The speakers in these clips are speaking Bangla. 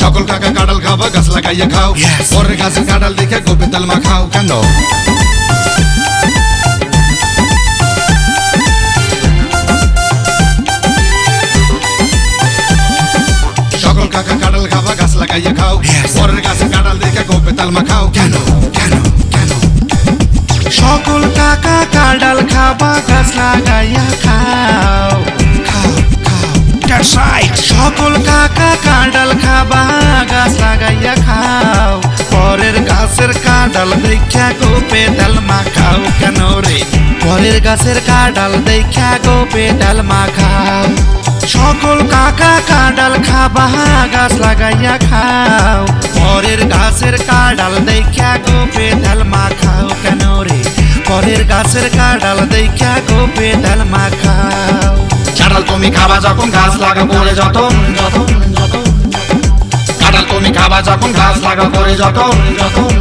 সকল কাকা কাঁঠাল খাবা গাছ লাগাইয়া খাও পরের গাছের কাঁঠাল দেখে গোপে তাল মা খাও কেন সকল কাকা কাঁঠাল খাবা গাছ লাগাইয়া খাও পরের গাছের কাঁঠাল দেখে গোপে তাল মা খাও কেন কেন কেন সকল কাকা কাঁঠাল খাবা গাছ লাগাইয়া খাও। সকল কাকা কাঁঠাল খাবা গাছ লাগাইয়া খাও। পরের গাছের কাঁঠাল দেখা গোপে ডাল মাখাও। কেন রে? পরের গাছের কাঁঠাল দেখা গোপে ডাল মাখাও। সকল কাকা কাঁঠাল খাবা গাছ লাগাইয়া খাও। পরের গাছের কাঁঠাল দেখা গোপে ডাল মাখাও। কেন রে? পরের গাছের কাঁঠাল দেখা গোপে ডাল মাখা কাঁঠাল তুমি খাবা যখন গাছ লাগা করে যতন যতন যতন। কাঁঠাল তুমি খাবা যখন গাছ লাগা করে যতন যতন।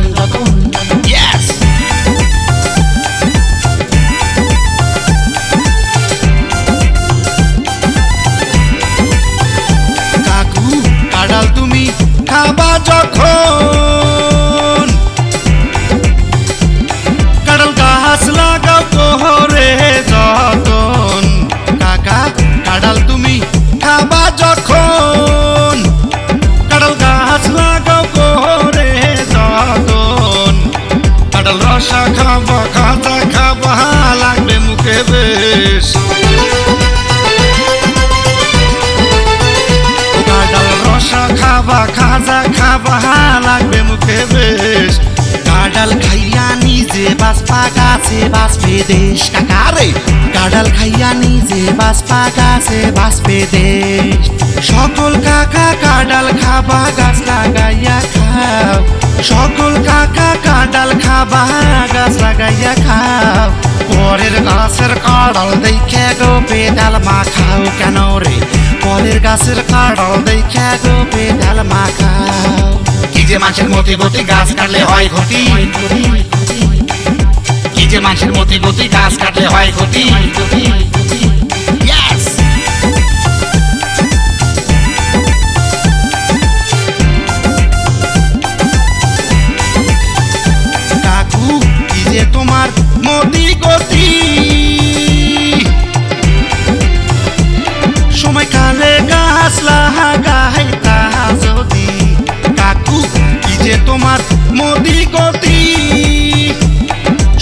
খাবা, খাজা খাবা লাগবে মুখে বেশ। কাঁঠাল খাইয়া নিজে বাসপা গাছে বাসবে দেশ। কাকারে কাঁঠাল খাইয়া নিজে বাসপা গাছে বাসবে দেশ। সকল কাকা কাঁঠাল খাবা, গাছ লাগাইয়া খাও। সকল কাকা কাঁঠাল খাবা, গাছ লাগাইয়া খাও। পরের গাছের কাঁঠাল দেখে গো পেদাল মা খাও কেন রে? পরের গাছের কাঁড়াল দেখে গো ডাল মাখা কি যে মাছের মতি গতি গাছ কাটলে হয় ক্ষতি? কি যে মাছের মতি গতি গাছ কাটলে হয় ক্ষতি? মোদি গতি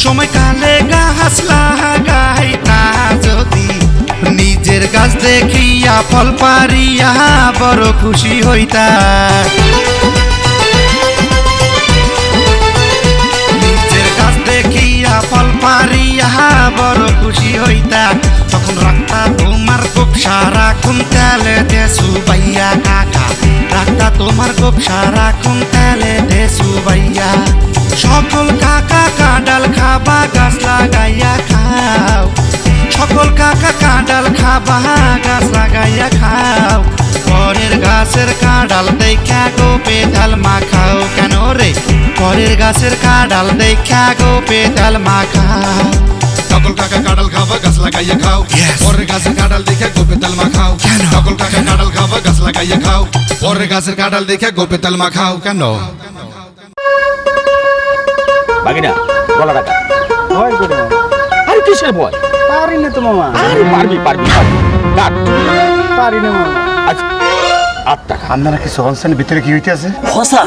সময় কালে গাছ লাগাই তাহা যদি। নিজের গাছ দেখিয়া ফল পারিয়া বড় খুশি হইতা। নিজের কাছ দেখিয়া ফল পারিয়া বড় খুশি হইতা। তখন রাখতা তোমার খুব সারা খুন তেলে দেশু বাইয়া কাকা। রাখতা তোমার খুব সারা খুন তেলে দেশু বাইয়া সকল কাকা কাঁডাল খাবা, গাছ লাগাইয়া খাও। সকল কাকা কাঁডাল খাবা, গাছ লাগাইয়া খাও। পরের গাছের কাঁডাল দেখা গো পেদাল মাখাও। কেন রে? পরের গাছের কাঁডাল দেখা গো পেদাল মাখাও। সকল কাকা কাঁঠাল খাবা গাছ লাগাইয়া খাও। পরের গাছের কাঁঠাল দেখে গোপে তাল মা খাও সকল কাকা কাঁঠাল খাবা গাছ লাগাইয়া খাও। পরের গাছের কাঁঠাল দেখে গোপে তাল মা খাও কেন? বাকিটা গলা টাকা। ভয় করে আরে কিসের ভয়? পারি না তো মামা। আরে পারবি পারবি পারবি। কাট। পারি না মামা। আচ্ছা আট টাকা। আপনারা কিছু অনসানের ভিতরে কি হইতে আছে হসা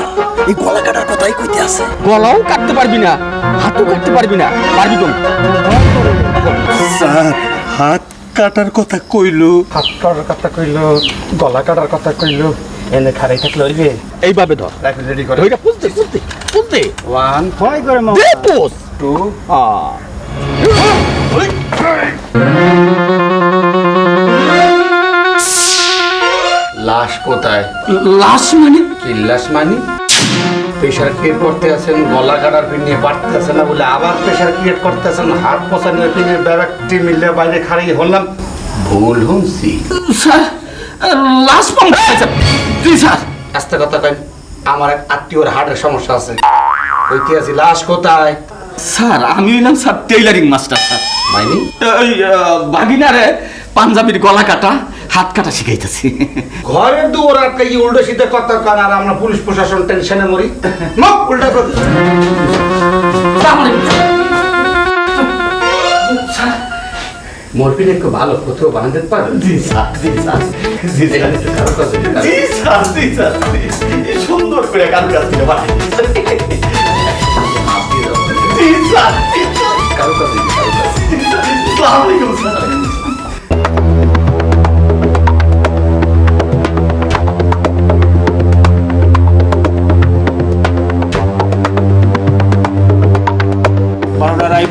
এই গলা কাটার কথাই কইতে আছে। গলাও কাটতে পারবি না হাতও কাটতে পারবি না পারবি তুমি স্যার হাত কাটার কথা কইলো। হাত কাটার কথা কইলো গলা কাটার কথা কইলো এনে খারাই থাকলে হইবে? এইভাবে ধর। রাইফেল রেডি করে। ওইটা পুষতে পুষতে পুষতে ওয়ান ভয় করে মামা দে পোষ টু লাশ কোথায়? লাশ মানে? কি লাশ মানি? প্রেশার ক্রিয়েট করতে আছেন গলা কাটার পিন নিয়ে বাড়তেছে না বলে আবার প্রেশার ক্রিয়েট করতেছেন হাত পচানোর পিনে ব্যারাকটি মিলে বাইরে খাড়াই হলাম। ভুল হুনছি। স্যার লাশ পাল্টা জি স্যার। আস্তে কথা কেন আমার এক আত্মীয়র হার্টের সমস্যা আছে। আছি লাশ কোথায়? স্যার আমি হইলাম স্যার টেইলারিং মাস্টার স্যার। মাইনি? ওই বাগিনারে পাঞ্জাবির গলা কাটা হাত কাটা শিখাইতেছি। ঘরের দুয়ার আটকে গিয়ে উল্টো সিধে কথা কান আর আমরা পুলিশ প্রশাসন টেনশনে মরি। মুখ উল্টা কর মরপিন একটু ভালো কোথাও বাঁধতে পারবেন? জি স্যার জি স্যার। জি স্যার। কারও জি স্যার জি স্যার সুন্দর করে গান বানাই জি স্যার জি স্যার। কারও কাছে যেতে, কারও কাছে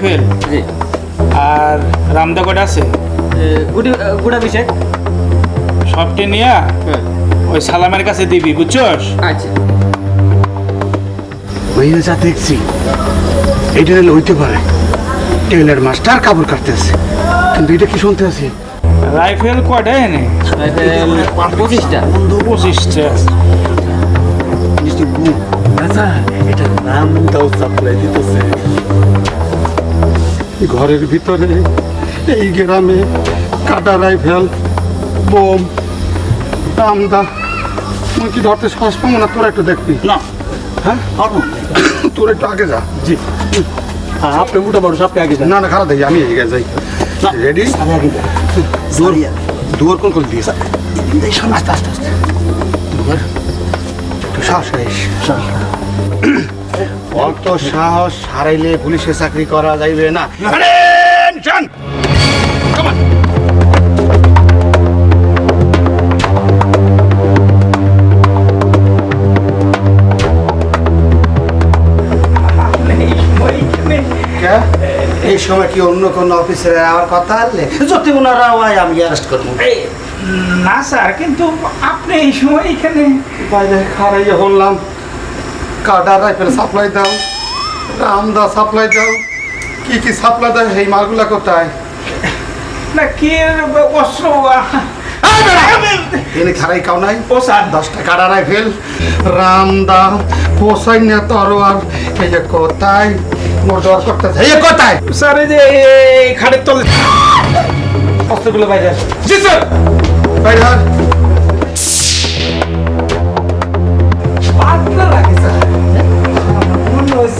রাইফেল জি। আর রামদাগড আছে? গুডি গুড়া বিশেক সবটি নিয়ে ওই সালামের কাছে দিবি বুঝছস? আচ্ছা। ওই যা দেখছি হলে হইতে পারে। টেলার মাস্টার কাপড় কাটতেছে। কিন্তু এটা কি শুনতে আছি? রাইফেল কয়টা এনে? পঁচিশটা। পঁচিশটা। আচ্ছা এটা নাম দাও সাপ্লাই দিতেছে। ঘরের ভিতরে এই গ্রামে কাটা রাইফেল বোম দামদা। তুই কি ধরতে সাহস পাবো না? তোরা একটু দেখবি। না। হ্যাঁ? তোর একটু আগে যা। জি। হ্যাঁ আপনি মোটা বড় সবকে আগে না না খারাপ দেখি আমি এগিয়ে যাই। রেডি দুয়ার দুয়ার কোন কোন দিয়েছে আস্তে আস্তে আস্তে। অত সাহস হারাইলে পুলিশে চাকরি করা যাইবে না? এই সময় কি অন্য কোন অফিসের আমার কথা আনলে? যদি ওনারা হয় আমি অ্যারেস্ট করব। না স্যার কিন্তু আপনি এই সময় এখানে বাইরে খারাইয়ে বললাম। কাটা রাইফেল সাপ্লাই দাও রামদা সাপ্লাই দাও কি কি সাপ্লাই দাও এই মালগুলা কোথায়? না কি অস্ত্র? এনে খারাই কাও নাই। স্যার। দশটা কাটা রাইফেল রামদা পোসাই না তরোয়ার এই যে কোথায়? মোটর করতেছে এই কোথায়? স্যার এই যে এই খাটের তলে অস্ত্রগুলো বাইরে আসে। জি স্যার। বাইরে আর। পাতলা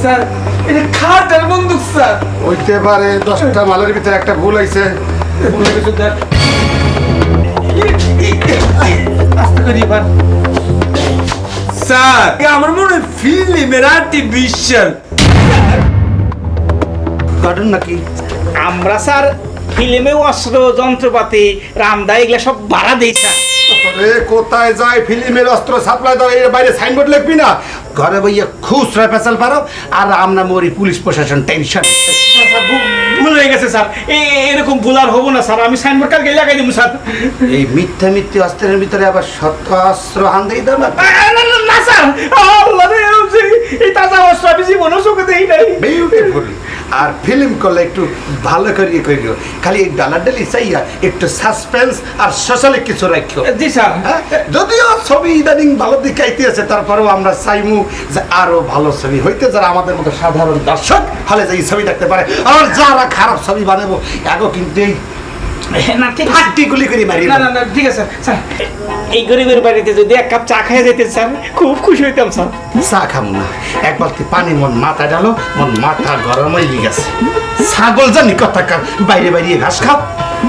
স্যার এটা বন্দুক স্যার। হইতে পারে দশটা মালের ভিতরে একটা ভুল হয়েছে অন্য কিছু দেখ আস্তে করি এবার। স্যার আমার মনে হয় ফিল্মের আর্টিফিশিয়াল কাটুন নাকি? আমরা স্যার ফিল্মে অস্ত্র যন্ত্রপাতি রামদা এগুলা সব ভাড়া দিই স্যার। কোথায় যায় ফিল্মের অস্ত্র সাপ্লাই দাও এর বাইরে সাইনবোর্ড লিখবি না? ঘরে বইয়ে খুচরা পেশাল পারো আর আমরা মরি পুলিশ প্রশাসন টেনশন। ভুল- হয়ে গেছে স্যার। এরকম ভুল আর হব না স্যার। আমি সাইনবোর্ড কালকে লাগাই দেবো স্যার। এই মিথ্যা মিথ্যে অস্ত্রের ভিতরে আবার সত্য অস্ত্র হান দিয়ে দাও না না, স্যার। আল্লাহ রে, এই তাজা অস্ত্র আমি জীবনও চোখে দেই নাই। বিউটিফুল আর ফিল্ম করলে একটু ভালো করিয়ে করিও খালি এই ডালাডালি চাইয়া একটু সাসপেন্স আর সোশ্যালে কিছু রাখিও। জি স্যার। হ্যাঁ? যদিও ছবি ইদানিং ভালো দিকে আইতেছে তারপরেও আমরা চাইমু যে আরও ভালো ছবি হইতে যারা আমাদের মতো সাধারণ দর্শক হলে যে এই ছবি দেখতে পারে। আর যারা খারাপ ছবি বানাবো এগো কিন্তু এই না ঠিক আছে। হাড্ডি গুলি করে মারি। না না না ঠিক আছে স্যার। এই গরিবের বাড়িতে যদি এক কাপ চা খাইয়ে যেতেন স্যার খুব খুশি হইতাম স্যার। চা খাব না। এক বালতি পানি মন মাথা ডালো মন মাথা গরম হয়ে গেছে। ছাগল জানি কথা কার বাইরে বাইরে ঘাস খাও।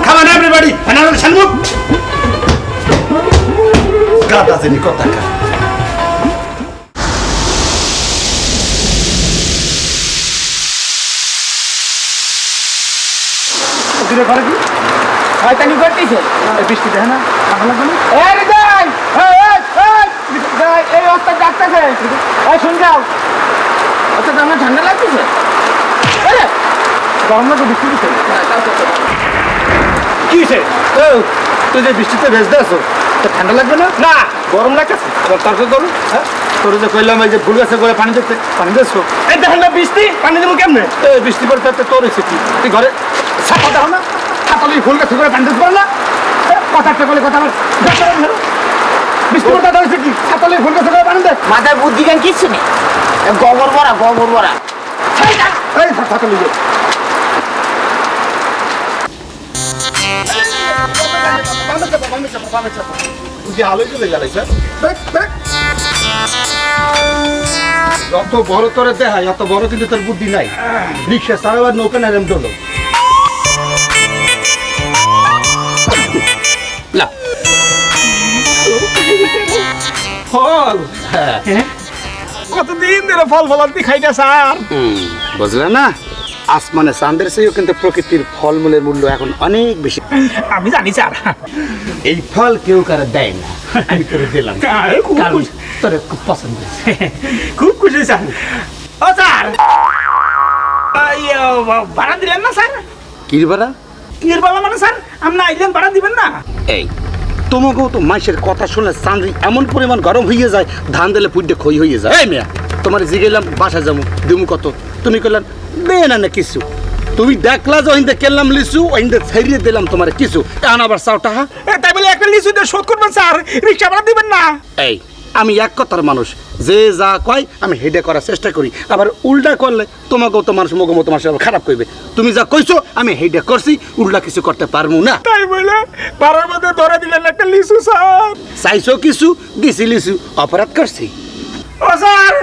খাবা না এভরিবাডি এনারল শানমুখ গাদা জানি কথা কার। ঘরে কি? শয়তানি করতেছে? বৃষ্টি দেখে না? ঠান্ডা লাগবে এই অস্ত্র ডাকতেছে এই শুন যাও। অস্ত্র আমার ঠান্ডা লাগতেছে? গরম লাগে বৃষ্টি দিচ্ছে কি হইছে? ও তুই যে বৃষ্টিতে ভেজতে আছো তো ঠান্ডা লাগবে না? না। গরম লাগতেছে? তারপর করু হ্যাঁ? তোর যে কইলাম এই যে ফুল গাছে করে পানি দিতে পানি দিচ্ছ এই দেখেন না বৃষ্টি পানি দেবো কেমনে? বৃষ্টি পড়তে তোর হয়েছে কি? তুই ঘরে ছাপা দাও না। করে না। কথা হয়েছে কি? দে। মাথায় বুদ্ধি জ্ঞান কিচ্ছু নেই। গোবর ভরা গোবর ভরা। এই যত বড় তোরে দেখায় অত বড় কিন্তু তোর বুদ্ধি নাই। রিক্সা চালাবার নৌকা নেরেম দোলো ফল? কতদিন ধরে ফল ফলান্তি খাই না স্যার? বুঝলে না? আসমানে চাঁদের চেয়েও কিন্তু প্রকৃতির ফলমূলের মূল্য এখন অনেক বেশি। আমি জানি স্যার। এই ফল কেউ কারও দেয় না। আমি করে দিলাম। তোরে খুব পছন্দ খুব খুশি স্যার। ও স্যার। ভাড়া দিলেন না স্যার? কি বারা কির বাবা মানে স্যার? আপনি আইলেন ভাড়া দিবেন না? এই তোমাকেও তো মাইসের কথা শুনে চান্দি এমন পরিমাণ গরম হয়ে যায় ধান দিলে পুইটে ক্ষয় হয়ে যায়। এই মেয়া। তোমার জিগেলাম বাসা যাব দিমু কত? তুমি কইলাম দে না না কিছু। তুমি দেখলা যে ওইন্দে কেলাম লিসু ওইন্দে ছেড়ে দিলাম তোমার কিছু। এখন আবার চাও টাহা? এ, তাই বলে একটা লিচু দিয়ে শোধ করবেন স্যার। রিক্সা ভাড়া দিবেন না। এই আমি এক কথার মানুষ। যে যা কয় আমি হেডে করার চেষ্টা করি। আবার উল্টা করলে তোমাকেও তো মানুষ মগো মতো মানুষ আবার খারাপ করবে তুমি যা কইছো আমি হেডে করছি উল্টা কিছু করতে পারব না। তাই বলে পারার মধ্যে ধরে দিলেন একটা লিচু স্যার। চাইছো কিছু দিছি লিসু অপরাধ করছি। ও স্যার!